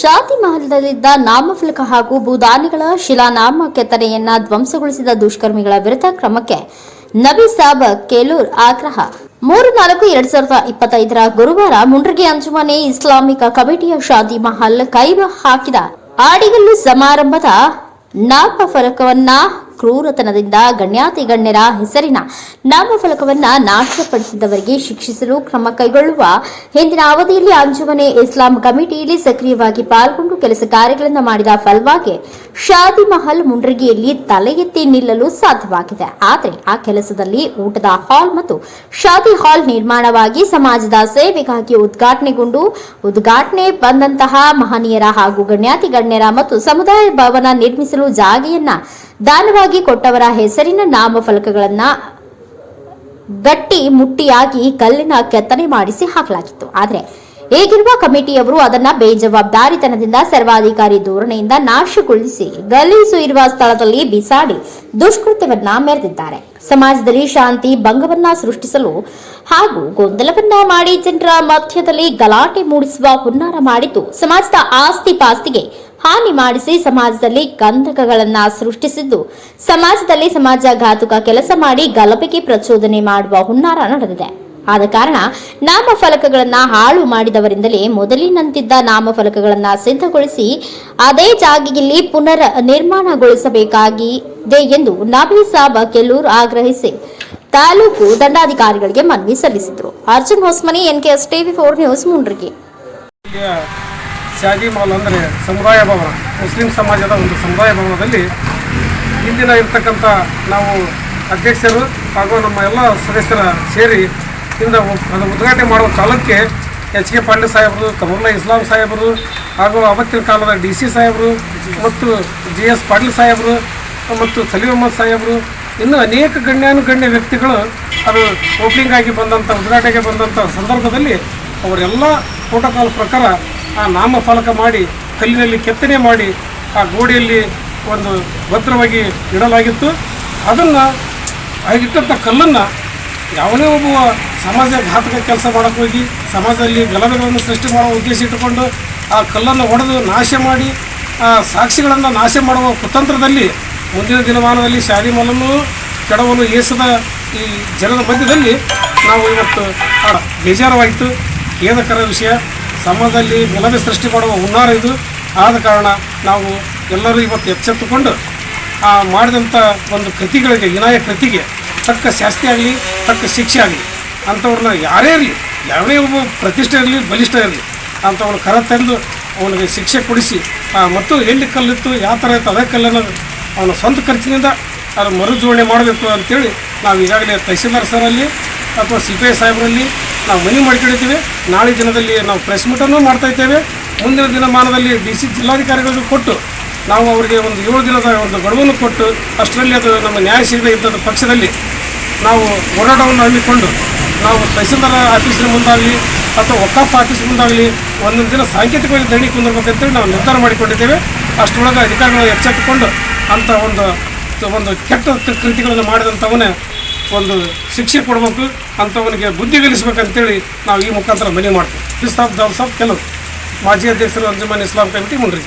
ಶಾದಿ ಮಹಲದಲ್ಲಿದ್ದ ನಾಮಫಲಕ ಹಾಗೂ ಭೂದಾನಿಗಳ ಶಿಲಾನಾಮ ಕೆತ್ತನೆಯನ್ನ ಧ್ವಂಸಗೊಳಿಸಿದ ದುಷ್ಕರ್ಮಿಗಳ ವಿರುದ್ಧ ಕ್ರಮಕ್ಕೆ ನಬಿ ಸಾಬ್ ಕೇಲೂರ್ ಆಗ್ರಹ. ಮೂರು ನಾಲ್ಕು ಎರಡ್ ಸಾವಿರದ ಇಪ್ಪತ್ತೈದರ ಗುರುವಾರ ಮುಂಡ್ರಿಗೆ ಅಂಜುಮನೆ ಇಸ್ಲಾಮಿಕ ಕಮಿಟಿಯ ಶಾದಿ ಮಹಲ್ ಕೈ ಹಾಕಿದ ಆಡಿಗಲ್ಲು ಸಮಾರಂಭದ ನಾಮಫಲಕವನ್ನ ಕ್ರೂರತನದಿಂದ ಗಣ್ಯಾತಿ ಗಣ್ಯರ ಹೆಸರಿನ ನಾಮಫಲಕವನ್ನು ನಾಶಪಡಿಸಿದವರಿಗೆ ಶಿಕ್ಷಿಸಲು ಕ್ರಮ ಕೈಗೊಳ್ಳುವ ಹಿಂದಿನ ಅವಧಿಯಲ್ಲಿ ಅಂಜುಮನೆ ಇಸ್ಲಾಂ ಕಮಿಟಿಯಲ್ಲಿ ಸಕ್ರಿಯವಾಗಿ ಪಾಲ್ಗೊಂಡು ಕೆಲಸ ಕಾರ್ಯಗಳನ್ನು ಮಾಡಿದ ಫಲವಾಗಿ ಶಾದಿ ಮಹಲ್ ಮುಂಡ್ರಗಿಯಲ್ಲಿ ತಲೆ ಎತ್ತಿ ನಿಲ್ಲಲು ಸಾಧ್ಯವಾಗಿದೆ. ಆದರೆ ಆ ಕೆಲಸದಲ್ಲಿ ಊಟದ ಹಾಲ್ ಮತ್ತು ಶಾದಿ ಹಾಲ್ ನಿರ್ಮಾಣವಾಗಿ ಸಮಾಜದ ಸೇವೆಗಾಗಿ ಉದ್ಘಾಟನೆಗೊಂಡು ಉದ್ಘಾಟನೆ ಬಂದಂತಹ ಮಹನೀಯರ ಹಾಗೂ ಗಣ್ಯಾತಿ ಗಣ್ಯರ ಮತ್ತು ಸಮುದಾಯ ಭವನ ನಿರ್ಮಿಸಲು ಜಾಗೆಯನ್ನ ದಾನವಾಗಿ ಕೊಟ್ಟವರ ಹೆಸರಿನ ನಾಮಫಲಕಗಳನ್ನ ಗಟ್ಟಿ ಮುಟ್ಟಿಯಾಗಿ ಕಲ್ಲಿನ ಕೆತ್ತನೆ ಮಾಡಿಸಿ ಹಾಕಲಾಗಿತ್ತು. ಆದರೆ ಈಗಿರುವ ಕಮಿಟಿಯವರು ಅದನ್ನ ಬೇಜವಾಬ್ದಾರಿತನದಿಂದ ಸರ್ವಾಧಿಕಾರಿ ಧೋರಣೆಯಿಂದ ನಾಶಗೊಳಿಸಿ ಗಲೀಸು ಇರುವ ಸ್ಥಳದಲ್ಲಿ ಬಿಸಾಡಿ ದುಷ್ಕೃತ್ಯವನ್ನ ಮೆರೆದಿದ್ದಾರೆ. ಸಮಾಜದಲ್ಲಿ ಶಾಂತಿ ಭಂಗವನ್ನ ಸೃಷ್ಟಿಸಲು ಹಾಗೂ ಗೊಂದಲವನ್ನ ಮಾಡಿ ಜನರ ಮಧ್ಯದಲ್ಲಿ ಗಲಾಟೆ ಮೂಡಿಸುವ ಹುನ್ನಾರ ಮಾಡಿದ್ದು ಸಮಾಜದ ಆಸ್ತಿ ಪಾಸ್ತಿಗೆ ಹಾನಿ ಮಾಡಿಸಿ ಸಮಾಜದಲ್ಲಿ ಗಂಧಕಗಳನ್ನ ಸೃಷ್ಟಿಸಿದ್ದು. ಸಮಾಜದಲ್ಲಿ ಸಮಾಜಘಾತುಕ ಕೆಲಸ ಮಾಡಿ ಗಲಭೆಗೆ ಪ್ರಚೋದನೆ ಮಾಡುವ ಹುನ್ನಾರ ನಡೆದಿದೆ. ಆದ ಕಾರಣ ನಾಮಫಲಕಗಳನ್ನ ಹಾಳು ಮಾಡಿದವರಿಂದಲೇ ಮೊದಲಿನಂತಿದ್ದ ನಾಮಫಲಕಗಳನ್ನ ಸಿದ್ಧಗೊಳಿಸಿ ಅದೇ ಜಾಗೆಯಲ್ಲಿ ಪುನರ್ ನಿರ್ಮಾಣಗೊಳಿಸಬೇಕಾಗಿದೆ ಎಂದು ನಬಿ ಸಾಬ್ ಕೆಲೂರ್ ಆಗ್ರಹಿಸಿ ತಾಲೂಕು ದಂಡಾಧಿಕಾರಿಗಳಿಗೆ ಮನವಿ ಸಲ್ಲಿಸಿದರು. Arjun Hosmani, NKS TV four news, ಮುಂಡ್ರಿಗೆ. ಶಾದಿ ಮಾಲ್ ಅಂದರೆ ಸಮುದಾಯ ಭವನ, ಮುಸ್ಲಿಂ ಸಮಾಜದ ಒಂದು ಸಮುದಾಯ ಭವನದಲ್ಲಿ ಇಂದಿನ ಇರ್ತಕ್ಕಂಥ ನಾವು ಅಧ್ಯಕ್ಷರು ಹಾಗೂ ನಮ್ಮ ಎಲ್ಲ ಸದಸ್ಯರ ಸೇರಿ ಇಂದ ಅದು ಉದ್ಘಾಟನೆ ಮಾಡುವ ಕಾಲಕ್ಕೆ ಎಚ್ ಕೆ ಪಾಂಡೆ ಸಾಹೇಬರು ಕಮರುಲ್ಲಾ ಇಸ್ಲಾಂ ಸಾಹೇಬರು ಹಾಗೂ ಅವತ್ತಿನ ಕಾಲದ ಡಿ ಸಿ ಸಾಹೇಬರು ಮತ್ತು ಜಿ ಎಸ್ ಪಾಟೀಲ್ ಸಾಹೇಬರು ಮತ್ತು ಸಲೀಂ ಅಹಮದ್ ಸಾಹೇಬರು, ಇನ್ನೂ ಅನೇಕ ಗಣ್ಯಾನುಗಣ್ಯ ವ್ಯಕ್ತಿಗಳು ಅದು ಓಪನಿಂಗ್ ಆಗಿ ಬಂದಂಥ, ಉದ್ಘಾಟನೆಗೆ ಬಂದಂಥ ಸಂದರ್ಭದಲ್ಲಿ ಅವರೆಲ್ಲ ಪ್ರೋಟೋಕಾಲ್ ಪ್ರಕಾರ ಆ ನಾಮಫಲಕ ಮಾಡಿ, ಕಲ್ಲಿನಲ್ಲಿ ಕೆತ್ತನೆ ಮಾಡಿ, ಆ ಗೋಡೆಯಲ್ಲಿ ಒಂದು ಭದ್ರವಾಗಿ ಇಡಲಾಗಿತ್ತು. ಅದನ್ನು ಆಗಿಟ್ಟಂಥ ಕಲ್ಲನ್ನು ಯಾವುದೇ ಒಬ್ಬ ಸಮಾಜ ಘಾತಕ ಕೆಲಸ ಮಾಡೋಕ್ಕೆ ಹೋಗಿ, ಸಮಾಜದಲ್ಲಿ ಗಲಭೆಗಳನ್ನು ಸೃಷ್ಟಿ ಮಾಡುವ ಉದ್ದೇಶ ಇಟ್ಟುಕೊಂಡು ಆ ಕಲ್ಲನ್ನು ಹೊಡೆದು ನಾಶ ಮಾಡಿ, ಆ ಸಾಕ್ಷಿಗಳನ್ನು ನಾಶ ಮಾಡುವ ಕುತಂತ್ರದಲ್ಲಿ ಮುಂದಿನ ದಿನಮಾನದಲ್ಲಿ ಶಾದಿ ಮಲನ್ನು ಕೆಡವಲು ಏಸದ ಈ ಜನರ ಮಧ್ಯದಲ್ಲಿ ನಾವು ಇವತ್ತು ಬೇಜಾರವಾಯಿತು ಖೇದಕರ ವಿಷಯ. ಸಮಾಜದಲ್ಲಿ ಗಲಭೆ ಸೃಷ್ಟಿ ಮಾಡುವ ಹುನ್ನಾರ ಇದು. ಆದ ಕಾರಣ ನಾವು ಎಲ್ಲರೂ ಇವತ್ತು ಎಚ್ಚೆತ್ತುಕೊಂಡು, ಆ ಮಾಡಿದಂಥ ಒಂದು ಕೃತಿಗಳಿಗೆ ವಿನಾಯ ಕೃತಿಗೆ ತಕ್ಕ ಶಾಸ್ತಿ ಆಗಲಿ, ತಕ್ಕ ಶಿಕ್ಷೆ ಆಗಲಿ, ಅಂಥವ್ರನ್ನ ಯಾರೇ ಇರಲಿ ಯಾವುದೇ ಒಬ್ಬ ಪ್ರತಿಷ್ಠೆ ಇರಲಿ, ಬಲಿಷ್ಠ ಇರಲಿ ಅಂಥವ್ರನ್ನ ಕರ ತಂದು ಅವನಿಗೆ ಶಿಕ್ಷೆ ಕೊಡಿಸಿ ಮತ್ತು ಎಲ್ಲಿ ಕಲ್ಲಿತ್ತು, ಯಾವ ಥರ ಇತ್ತು, ಅದೇ ಕಲ್ಲನ್ನು ಅವನ ಸ್ವಂತ ಖರ್ಚಿನಿಂದ ಅದು ಮರುಜೋಡಣೆ ಮಾಡಬೇಕು ಅಂತೇಳಿ ನಾವು ಈಗಾಗಲೇ ತಹಸೀಲ್ದಾರ್ ಸರಲ್ಲಿ ಅಥವಾ ಸಿ ಪಿ ಐ ಸಾಹೇಬರಲ್ಲಿ ನಾವು ಮನವಿ ಮಾಡ್ಕೊಂಡಿದ್ದೀವಿ. ನಾಳೆ ದಿನದಲ್ಲಿ ನಾವು ಪ್ರೆಸ್ ಮೀಟನ್ನು ಮಾಡ್ತಾ ಇದ್ದೇವೆ. ಮುಂದಿನ ದಿನಮಾನದಲ್ಲಿ ಡಿ ಸಿ ಜಿಲ್ಲಾಧಿಕಾರಿಗಳಿಗೂ ಕೊಟ್ಟು ನಾವು ಅವರಿಗೆ ಒಂದು ಏಳು ದಿನದ ಒಂದು ಗಡುವನ್ನು ಕೊಟ್ಟು ಅಷ್ಟರಲ್ಲಿ ಅದು ನಮ್ಮ ನ್ಯಾಯ ಸಿಗದೆ ಇದ್ದ ಪಕ್ಷದಲ್ಲಿ ನಾವು ಹೋರಾಟವನ್ನು ಹಮ್ಮಿಕೊಂಡು ನಾವು ತಹಸೀಲ್ದಾರ್ ಆಫೀಸಿನ ಮುಂದಾಗಲಿ ಅಥವಾ ವಕಾಫ್ ಆಫೀಸ್ ಮುಂದಾಗಲಿ ಒಂದೊಂದು ದಿನ ಸಾಂಕೇತಿಕವಾಗಿ ದಣಿ ಕುಂದಿರ್ಬೇಕಂತೇಳಿ ನಾವು ನಿರ್ಧಾರ ಮಾಡಿಕೊಂಡಿದ್ದೇವೆ. ಅಷ್ಟರೊಳಗೆ ಅಧಿಕಾರಿಗಳು ಎಚ್ಚೆತ್ತುಕೊಂಡು ಅಂಥ ಒಂದು ಒಂದು ಕೆಟ್ಟ ಕೃತಿಗಳನ್ನು ಮಾಡಿದಂಥವನ್ನೇ ಒಂದು ಶಿಕ್ಷೆ ಕೊಡಬೇಕು ಅಂಥವನಿಗೆ ಬುದ್ಧಿ ಕಲಿಸ್ಬೇಕಂತೇಳಿ ನಾವು ಈ ಮುಖಾಂತರ ಮನವಿ ಮಾಡ್ತೀವಿ. ಇಸ್ಲಾಂ ದೌಲ್ ಸಾಬ್ ಕೆಲವು ಮಾಜಿ ಅಧ್ಯಕ್ಷರು ಅಂಜುಮನ್ ಇಸ್ಲಾಂ ಕಮಿಟಿ ಮುಂಡ್ರಿ